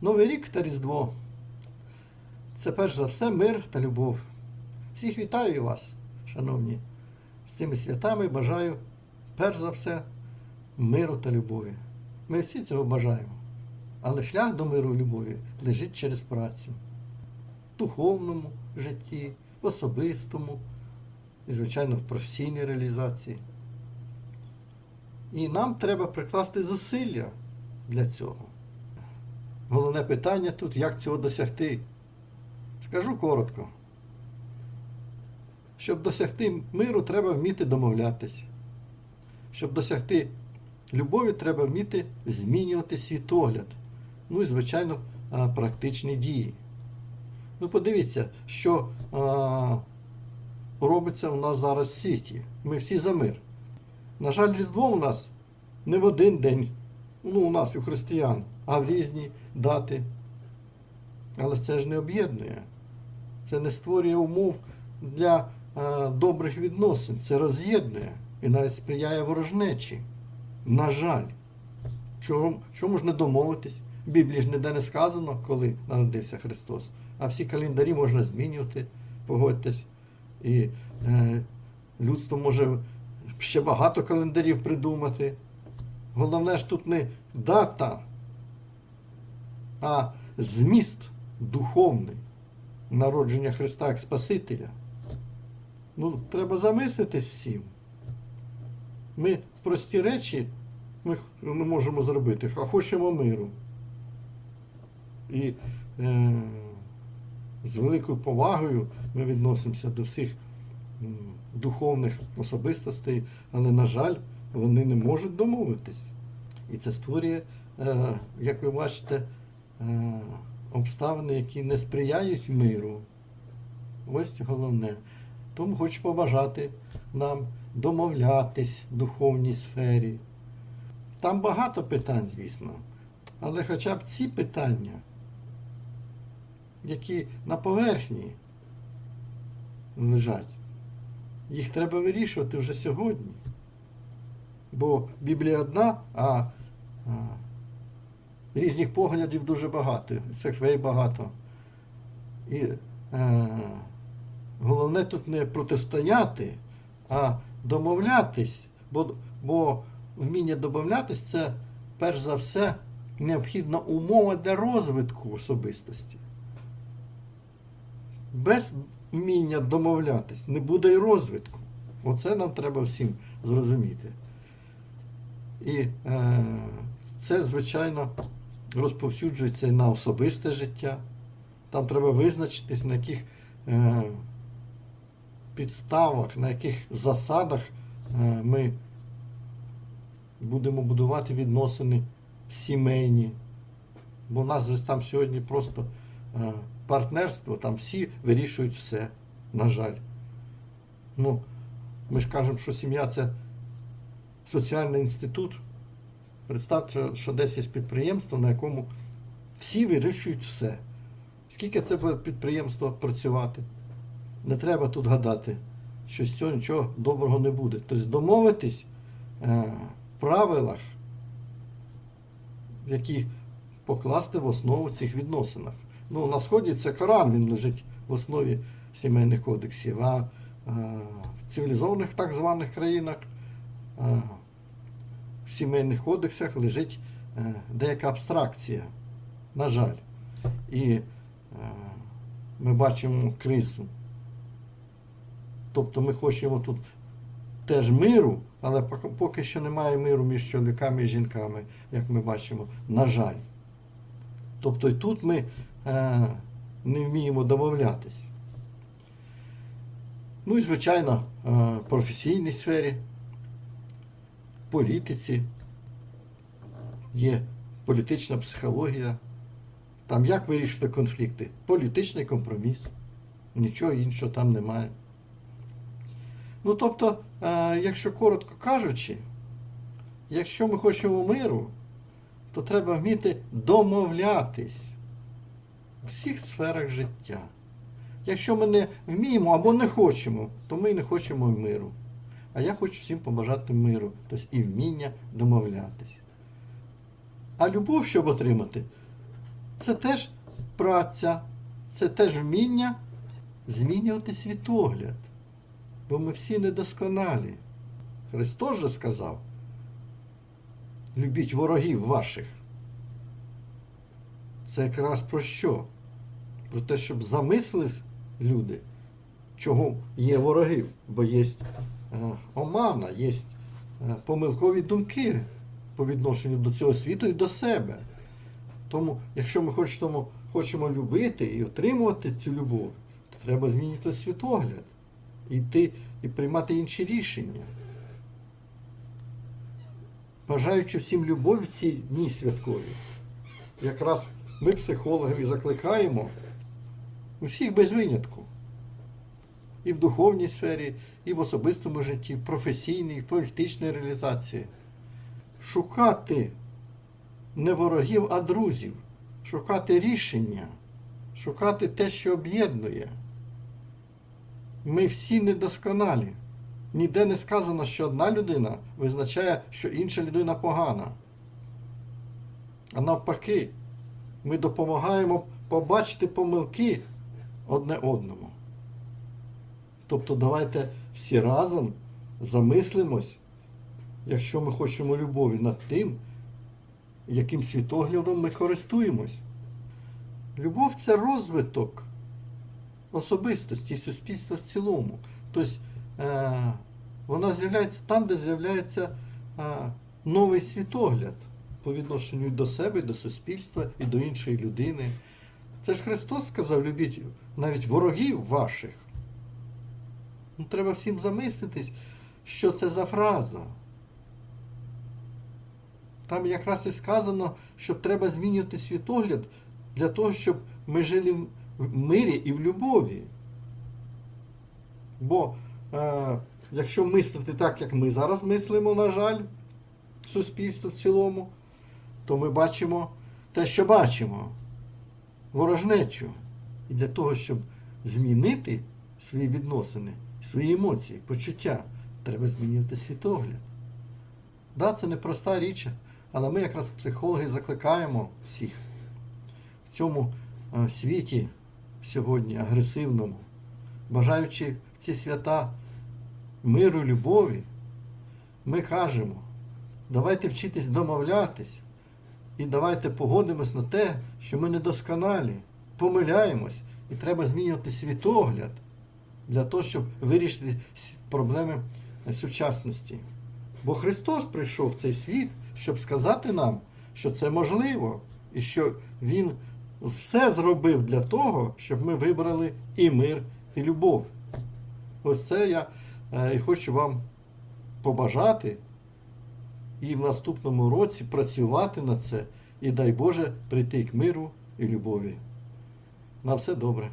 Новий рік та Різдво. Це перш за все мир та любов. Всіх вітаю вас, шановні. З цими святами бажаю перш за все миру та любові. Ми всі цього бажаємо. Але шлях до миру і любові лежить через працю. В духовному житті, в особистому і, звичайно, в професійній реалізації. І нам треба прикласти зусилля для цього. Головне питання тут, як цього досягти. Скажу коротко. Щоб досягти миру, треба вміти домовлятися. Щоб досягти любові, треба вміти змінювати світогляд. Ну і, звичайно, практичні дії. Ну, подивіться, що а, робиться у нас зараз в світі. Ми всі за мир. На жаль, Різдво у нас не в один день, ну, у нас у християн, а в різні дати. Але це ж не об'єднує. Це не створює умов для е, добрих відносин. Це роз'єднує і навіть сприяє ворожнечі. На жаль. Чого, чому ж не домовитись? В Біблії ж ніде не сказано, коли народився Христос. А всі календарі можна змінювати, погодьтесь. І е, людство може ще багато календарів придумати. Головне ж тут не дата, а зміст духовний народження Христа як Спасителя. Ну, треба замислитись всім. Ми прості речі ми не можемо зробити, а хочемо миру. І е, з великою повагою ми відносимося до всіх духовних особистостей, але, на жаль, вони не можуть домовитись. І це створює, е, як ви бачите, обставини, які не сприяють миру. Ось головне. Тому хочу побажати нам домовлятись в духовній сфері. Там багато питань, звісно. Але хоча б ці питання, які на поверхні лежать, їх треба вирішувати вже сьогодні. Бо Біблія одна, а різних поглядів дуже багато, церквей багато. І е, головне тут не протистояти, а домовлятись, бо, бо вміння домовлятись це перш за все необхідна умова для розвитку особистості. Без вміння домовлятись не буде й розвитку. Оце нам треба всім зрозуміти. І е, це, звичайно, розповсюджується на особисте життя. Там треба визначитись, на яких е, підставах, на яких засадах е, ми будемо будувати відносини сімейні. Бо у нас там сьогодні просто е, партнерство, там всі вирішують все, на жаль. Ну, ми ж кажемо, що сім'я це соціальний інститут. Представте, що десь є підприємство, на якому всі вирішують все. Скільки це буде підприємство працювати? Не треба тут гадати, що з цього нічого доброго не буде. Тобто домовитись е, в правилах, які покласти в основу цих відносинах. Ну, на Сході це Коран, він лежить в основі сімейних кодексів, а е, в цивілізованих так званих країнах е, в сімейних кодексах лежить е, деяка абстракція, на жаль. І е, ми бачимо кризу. Тобто ми хочемо тут теж миру, але поки- що немає миру між чоловіками і жінками, як ми бачимо, на жаль. Тобто і тут ми е, не вміємо домовлятись. Ну і, звичайно, в професійній сфері, політиці є політична психологія. Там як вирішити конфлікти? Політичний компроміс. Нічого іншого там немає. Ну, тобто, е, якщо коротко кажучи, якщо ми хочемо миру, то треба вміти домовлятись у всіх сферах життя. Якщо ми не вміємо або не хочемо, то ми не хочемо миру. А я хочу всім побажати миру, тобто і вміння домовлятись. А любов, щоб отримати, це теж праця, це теж вміння змінювати світогляд. Бо ми всі недосконалі. Христос же сказав: любіть ворогів ваших. Це якраз про що? Про те, щоб замислились люди, чого є ворогів, бо є омана, є е, помилкові думки по відношенню до цього світу і до себе. Тому, якщо ми хочемо, хочемо любити і отримувати цю любов, то треба змінити світогляд, йти і приймати інші рішення. Бажаючи всім любові в ці дні святкові, якраз ми, психологи, закликаємо усіх без винятку. І в духовній сфері, і в особистому житті, в професійній, в політичній реалізації. Шукати не ворогів, а друзів, шукати рішення, шукати те, що об'єднує. Ми всі недосконалі. Ніде не сказано, що одна людина визначає, що інша людина погана. А навпаки, ми допомагаємо побачити помилки одне одному. Тобто давайте всі разом замислимось, якщо ми хочемо любові над тим, яким світоглядом ми користуємось. Любов це розвиток особистості і суспільства в цілому. Тобто вона з'являється там, де з'являється е, новий світогляд по відношенню до себе, до суспільства і до іншої людини. Це ж Христос сказав, любіть навіть ворогів ваших. Ну, треба всім замислитись, що це за фраза. Там якраз і сказано, що треба змінювати світогляд для того, щоб ми жили в мирі і в любові. Бо е, якщо мислити так, як ми зараз мислимо, на жаль, суспільство в цілому, то ми бачимо те, що бачимо ворожнечу. І для того, щоб змінити свої відносини, свої емоції, почуття, треба змінювати світогляд. Да, це непроста річ, але ми якраз психологи закликаємо всіх в цьому е, світі сьогодні агресивному, бажаючи в ці свята миру, любові, ми кажемо, давайте вчитись домовлятись і давайте погодимось на те, що ми недосконалі, помиляємось, і треба змінювати світогляд для того, щоб вирішити проблеми сучасності. Бо Христос прийшов в цей світ, щоб сказати нам, що це можливо, і що Він все зробив для того, щоб ми вибрали і мир, і любов. Ось це я е, і хочу вам побажати і в наступному році працювати над це, і дай Боже прийти к миру і любові. На все добре.